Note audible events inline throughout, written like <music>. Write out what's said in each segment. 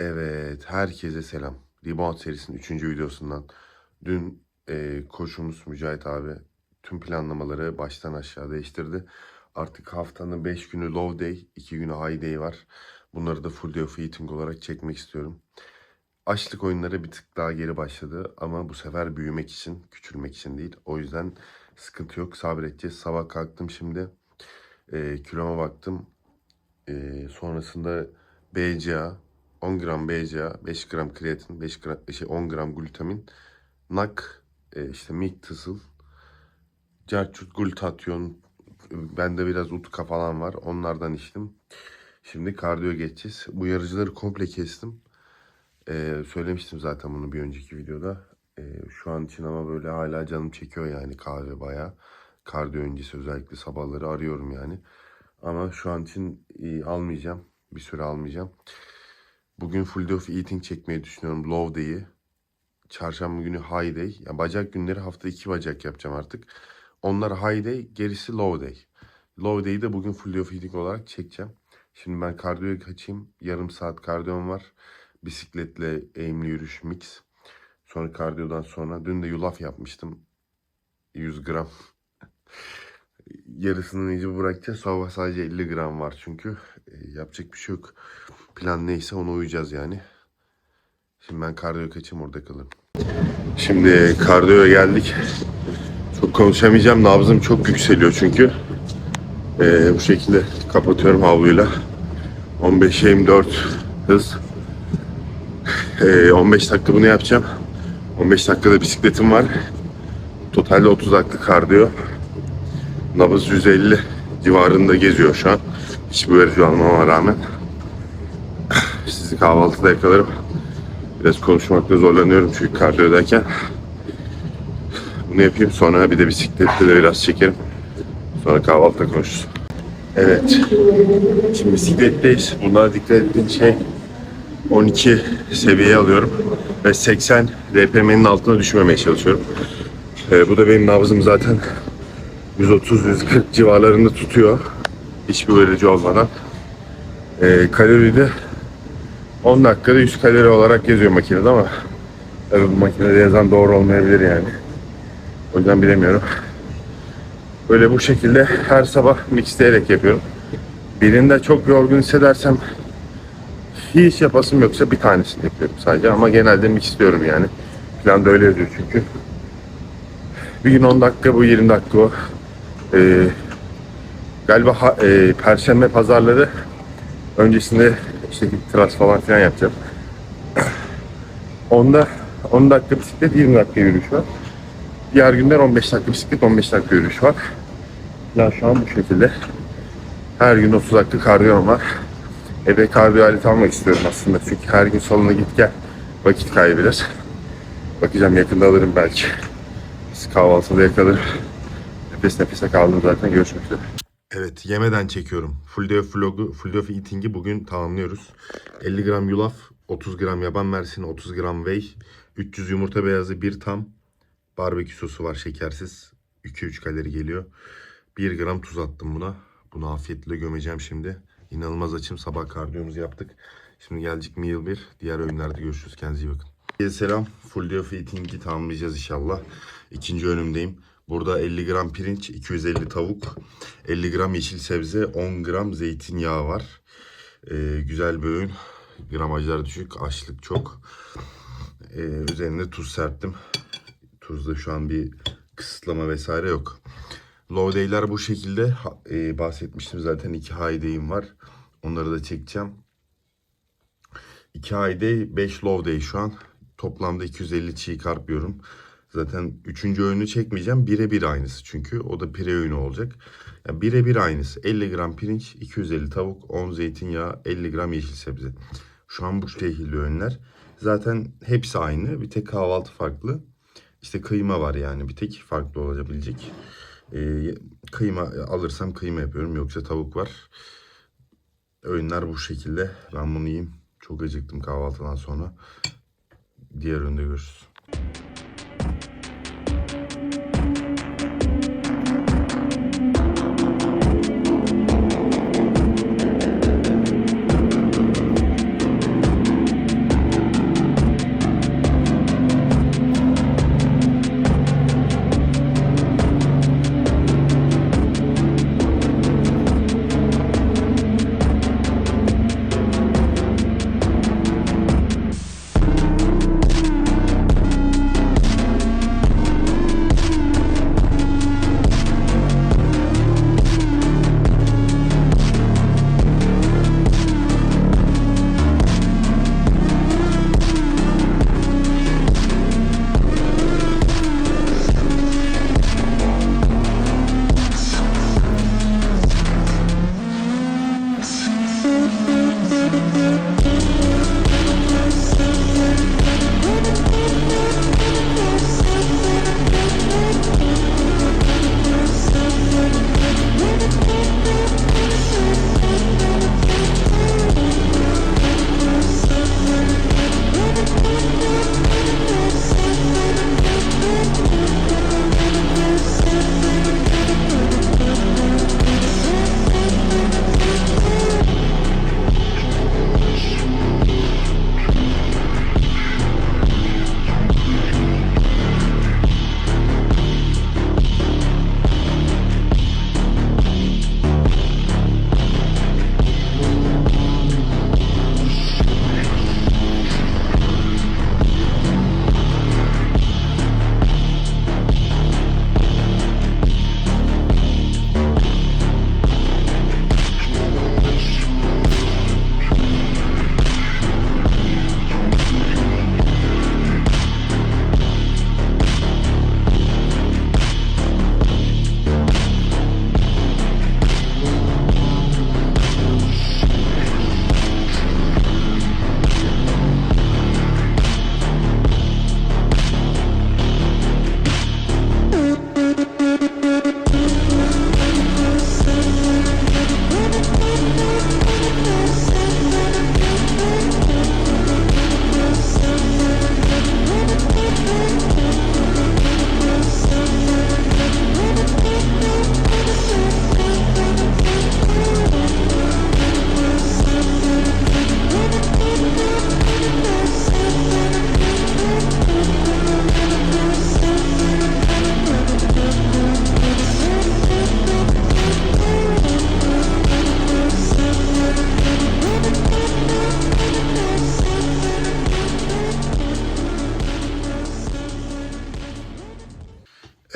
Evet, herkese selam. Rebound serisinin 3. videosundan. Dün e, koçumuz Mücahit abi tüm planlamaları baştan aşağı değiştirdi. Artık haftanın 5 günü low day, 2 günü high day var. Bunları da full day of eating olarak çekmek istiyorum. Açlık oyunları bir tık daha geri başladı ama bu sefer büyümek için, küçülmek için değil. O yüzden sıkıntı yok, sabredeceğiz. Sabah kalktım şimdi, e, kiloma baktım. E, sonrasında BCA, 10 gram BCA, 5 gram kreatin, 5 gram, şey 10 gram glutamin, NAK, e, işte milk thistle, carçut, glutatyon, bende biraz utka falan var. Onlardan içtim. Şimdi kardiyo geçeceğiz. Bu yarıcıları komple kestim. E, söylemiştim zaten bunu bir önceki videoda. E, şu an için ama böyle hala canım çekiyor yani kahve bayağı. Kardiyo öncesi özellikle sabahları arıyorum yani. Ama şu an için e, almayacağım. Bir süre almayacağım. Bugün full day of eating çekmeyi düşünüyorum. Low day'i. Çarşamba günü high day. Yani bacak günleri hafta iki bacak yapacağım artık. Onlar high day, gerisi low day. Low day'i de bugün full day of eating olarak çekeceğim. Şimdi ben kardiyoya kaçayım. Yarım saat kardiyom var. Bisikletle eğimli yürüyüş mix. Sonra kardiyodan sonra dün de yulaf yapmıştım. 100 gram. <laughs> Yarısını mecbur bırakacağız. Sabah sadece 50 gram var çünkü. E, yapacak bir şey yok. Plan neyse ona uyacağız yani. Şimdi ben kardiyo kaçayım orada kalırım. Şimdi kardiyoya geldik. Çok konuşamayacağım. Nabzım çok yükseliyor çünkü. E, bu şekilde kapatıyorum havluyla. 15-24 hız. E, 15 dakika bunu yapacağım. 15 dakikada bisikletim var. Totalde 30 dakika kardiyo. Nabız 150 civarında geziyor şu an. Hiçbir verici almama rağmen. Sizi kahvaltıda yakalarım. Biraz konuşmakta zorlanıyorum çünkü kardiyodayken. Bunu yapayım sonra bir de bisiklette de biraz çekerim. Sonra kahvaltıda konuşuruz. Evet. Şimdi bisikletteyiz. Bunlara dikkat ettiğim şey 12 seviyeye alıyorum. Ve 80 RPM'nin altına düşmemeye çalışıyorum. Ee, bu da benim nabzım zaten 130-140 civarlarında tutuyor. Hiçbir verici olmadan. Ee, kalori de 10 dakikada 100 kalori olarak yazıyor makinede ama tabii bu makinede yazan doğru olmayabilir yani. O yüzden bilemiyorum. Böyle bu şekilde her sabah mixleyerek yapıyorum. Birinde çok yorgun hissedersem hiç yapasım yoksa bir tanesini yapıyorum sadece ama genelde mixliyorum yani. Planda öyle yazıyor çünkü. Bir gün 10 dakika bu 20 dakika o. Ee, galiba ha, e, perşembe pazarları öncesinde işte tras falan filan yapacağım. Onda 10 dakika bisiklet 20 dakika yürüyüş var. Diğer günler 15 dakika bisiklet 15 dakika yürüyüş var. Ya şu an bu şekilde. Her gün 30 dakika kardiyom var. Eve kardiyo aleti almak istiyorum aslında. Çünkü her gün salona git gel vakit kaybeder. Bakacağım yakında alırım belki. Biz kahvaltıda yakalarım. Nefes nefese kaldım zaten. Görüşmek üzere. Evet yemeden çekiyorum. Full day of vlogu, full eating'i bugün tamamlıyoruz. 50 gram yulaf, 30 gram yaban mersini, 30 gram whey, 300 yumurta beyazı, bir tam barbekü sosu var şekersiz. 2-3 kalori geliyor. 1 gram tuz attım buna. Bunu afiyetle gömeceğim şimdi. İnanılmaz açım. Sabah kardiyomuzu yaptık. Şimdi gelecek meal 1. Diğer öğünlerde görüşürüz. Kendinize iyi bakın. Selam. Full day of eating'i tamamlayacağız inşallah. İkinci önümdeyim. Burada 50 gram pirinç, 250 tavuk, 50 gram yeşil sebze, 10 gram zeytinyağı var. Ee, güzel bir öğün. Gramajlar düşük, açlık çok. Ee, üzerine tuz serptim. Tuzda şu an bir kısıtlama vesaire yok. Low day'ler bu şekilde. Ha- e, bahsetmiştim zaten iki high day'im var. Onları da çekeceğim. 2 high day, 5 low day şu an. Toplamda 250 çiğ karp yiyorum. Zaten üçüncü öğünü çekmeyeceğim. Birebir aynısı çünkü. O da pire öğünü olacak. Yani birebir aynısı. 50 gram pirinç, 250 tavuk, 10 zeytinyağı, 50 gram yeşil sebze. Şu an bu şekilde öğünler. Zaten hepsi aynı. Bir tek kahvaltı farklı. İşte kıyma var yani bir tek farklı olabilecek. Ee, kıyma alırsam kıyma yapıyorum. Yoksa tavuk var. Öğünler bu şekilde. Ben bunu yiyeyim. Çok acıktım kahvaltıdan sonra. Diğer öğünde görüşürüz.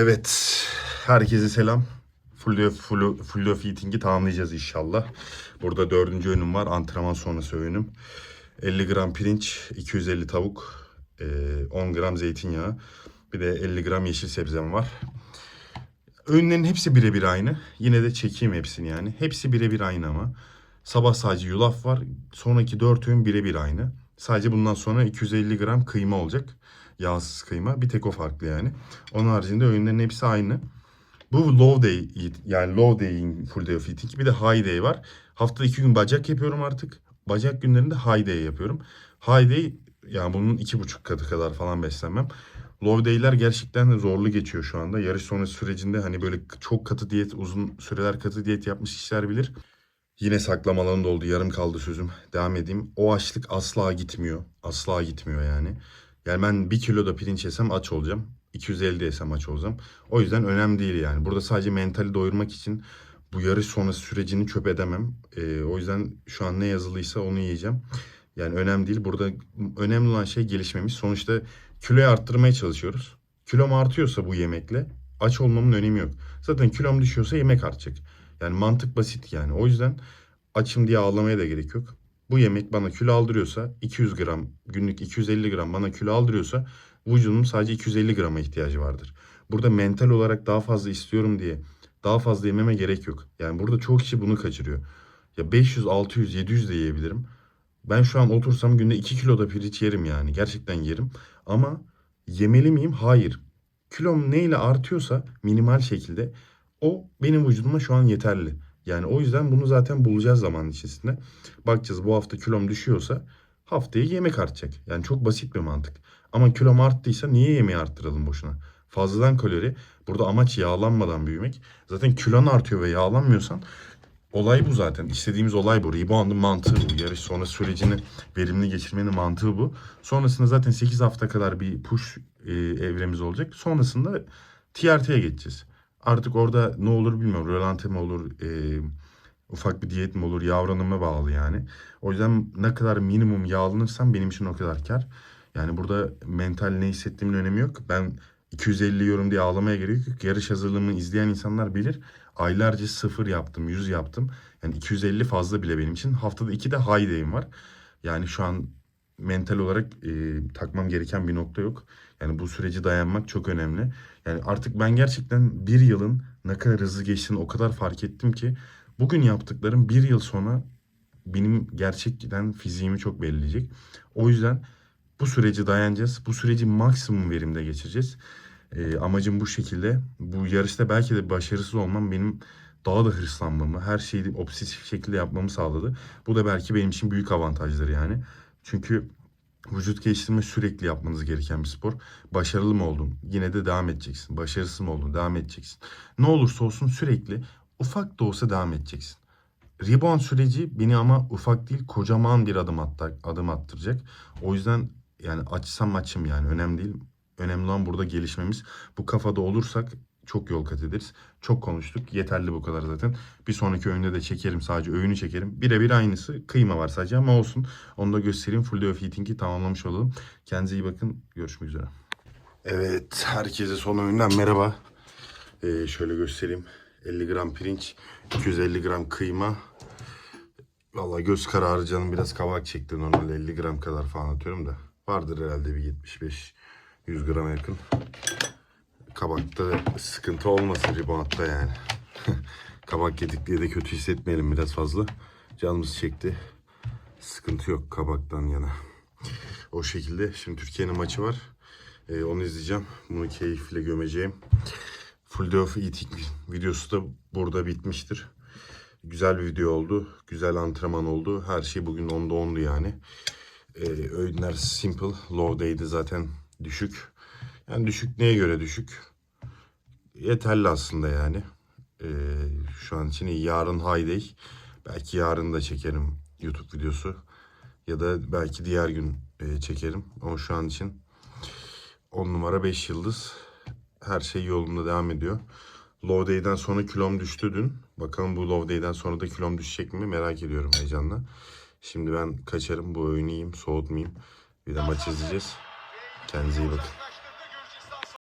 Evet, herkese selam. Full day, full, full day of eating'i tamamlayacağız inşallah. Burada dördüncü öğünüm var, antrenman sonrası öğünüm. 50 gram pirinç, 250 tavuk, eee, 10 gram zeytinyağı, bir de 50 gram yeşil sebzem var. Öğünlerin hepsi birebir aynı. Yine de çekeyim hepsini yani. Hepsi birebir aynı ama. Sabah sadece yulaf var. Sonraki 4 öğün birebir aynı. Sadece bundan sonra 250 gram kıyma olacak. Yağsız kıyma. Bir tek o farklı yani. Onun haricinde öğünlerin hepsi aynı. Bu low day yani low day full day of eating. Bir de high day var. Haftada iki gün bacak yapıyorum artık. Bacak günlerinde high day yapıyorum. High day yani bunun iki buçuk katı kadar falan beslenmem. Low day'ler gerçekten de zorlu geçiyor şu anda. Yarış sonrası sürecinde hani böyle çok katı diyet, uzun süreler katı diyet yapmış kişiler bilir. Yine saklamalarım da oldu. Yarım kaldı sözüm. Devam edeyim. O açlık asla gitmiyor. Asla gitmiyor yani. Yani ben bir kilo da pirinç yesem aç olacağım. 250 de yesem aç olacağım. O yüzden önemli değil yani. Burada sadece mentali doyurmak için bu yarış sonrası sürecini çöp edemem. Ee, o yüzden şu an ne yazılıysa onu yiyeceğim. Yani önemli değil. Burada önemli olan şey gelişmemiz. Sonuçta kiloyu arttırmaya çalışıyoruz. Kilom artıyorsa bu yemekle aç olmamın önemi yok. Zaten kilom düşüyorsa yemek artacak. Yani mantık basit yani. O yüzden açım diye ağlamaya da gerek yok. Bu yemek bana kilo aldırıyorsa 200 gram günlük 250 gram bana kilo aldırıyorsa vücudum sadece 250 grama ihtiyacı vardır. Burada mental olarak daha fazla istiyorum diye daha fazla yememe gerek yok. Yani burada çoğu kişi bunu kaçırıyor. Ya 500, 600, 700 de yiyebilirim. Ben şu an otursam günde 2 kilo da pirinç yerim yani. Gerçekten yerim. Ama yemeli miyim? Hayır. Kilom neyle artıyorsa minimal şekilde o benim vücuduma şu an yeterli. Yani o yüzden bunu zaten bulacağız zaman içerisinde. Bakacağız bu hafta kilom düşüyorsa haftaya yemek artacak. Yani çok basit bir mantık. Ama kilom arttıysa niye yemeği arttıralım boşuna? Fazladan kalori. Burada amaç yağlanmadan büyümek. Zaten kilon artıyor ve yağlanmıyorsan olay bu zaten. İstediğimiz olay bu. Rebound'ın mantığı bu. Yarış sonra sürecini verimli geçirmenin mantığı bu. Sonrasında zaten 8 hafta kadar bir push e, evremiz olacak. Sonrasında TRT'ye geçeceğiz. Artık orada ne olur bilmiyorum. Rölante mi olur, e, ufak bir diyet mi olur, yavranıma bağlı yani. O yüzden ne kadar minimum yağlanırsam benim için o kadar kar. Yani burada mental ne hissettiğimin önemi yok. Ben 250 yorum diye ağlamaya gerek yok. Yarış hazırlığımı izleyen insanlar bilir. Aylarca sıfır yaptım, 100 yaptım. Yani 250 fazla bile benim için. Haftada 2 de high day'im var. Yani şu an mental olarak e, takmam gereken bir nokta yok. Yani bu süreci dayanmak çok önemli. Yani artık ben gerçekten bir yılın ne kadar hızlı geçtiğini o kadar fark ettim ki bugün yaptıklarım bir yıl sonra benim gerçekten fiziğimi çok belirleyecek. O yüzden bu süreci dayanacağız. Bu süreci maksimum verimde geçireceğiz. Ee, amacım bu şekilde. Bu yarışta belki de başarısız olmam benim daha da hırslanmamı, her şeyi obsesif şekilde yapmamı sağladı. Bu da belki benim için büyük avantajları yani. Çünkü vücut geliştirme sürekli yapmanız gereken bir spor. Başarılı mı oldun? Yine de devam edeceksin. Başarısız mı oldun? Devam edeceksin. Ne olursa olsun sürekli ufak da olsa devam edeceksin. Rebound süreci beni ama ufak değil kocaman bir adım attar, adım attıracak. O yüzden yani açsam açım yani önemli değil. Önemli olan burada gelişmemiz. Bu kafada olursak çok yol kat ederiz. Çok konuştuk. Yeterli bu kadar zaten. Bir sonraki öğünde de çekerim. Sadece öğünü çekerim. Birebir aynısı. Kıyma var sadece ama olsun. Onu da göstereyim. Full day of eating'i tamamlamış olalım. Kendinize iyi bakın. Görüşmek üzere. Evet. Herkese son öğünden merhaba. Ee, şöyle göstereyim. 50 gram pirinç, 250 gram kıyma. Vallahi göz kararı canım biraz kabak çekti normalde 50 gram kadar falan atıyorum da. Vardır herhalde bir 75 100 gram yakın. Kabakta sıkıntı olmasın reboundda yani. <laughs> Kabak yedik diye de kötü hissetmeyelim biraz fazla. Canımız çekti. Sıkıntı yok kabaktan yana. O şekilde. Şimdi Türkiye'nin maçı var. Ee, onu izleyeceğim. Bunu keyifle gömeceğim. Full Day of Eating videosu da burada bitmiştir. Güzel bir video oldu. Güzel antrenman oldu. Her şey bugün 10'da 10'du yani. Ee, öğünler simple. Low day'di zaten düşük. Yani düşük neye göre düşük? Yeterli aslında yani. Ee, şu an için iyi. Yarın high day. Belki yarın da çekerim YouTube videosu. Ya da belki diğer gün e, çekerim. Ama şu an için 10 numara 5 yıldız. Her şey yolunda devam ediyor. Low day'den sonra kilom düştü dün. Bakalım bu low day'den sonra da kilom düşecek mi merak ediyorum heyecanla. Şimdi ben kaçarım bu öğünü yiyeyim soğutmayayım. Bir de maç izleyeceğiz. Kendinize iyi bakın.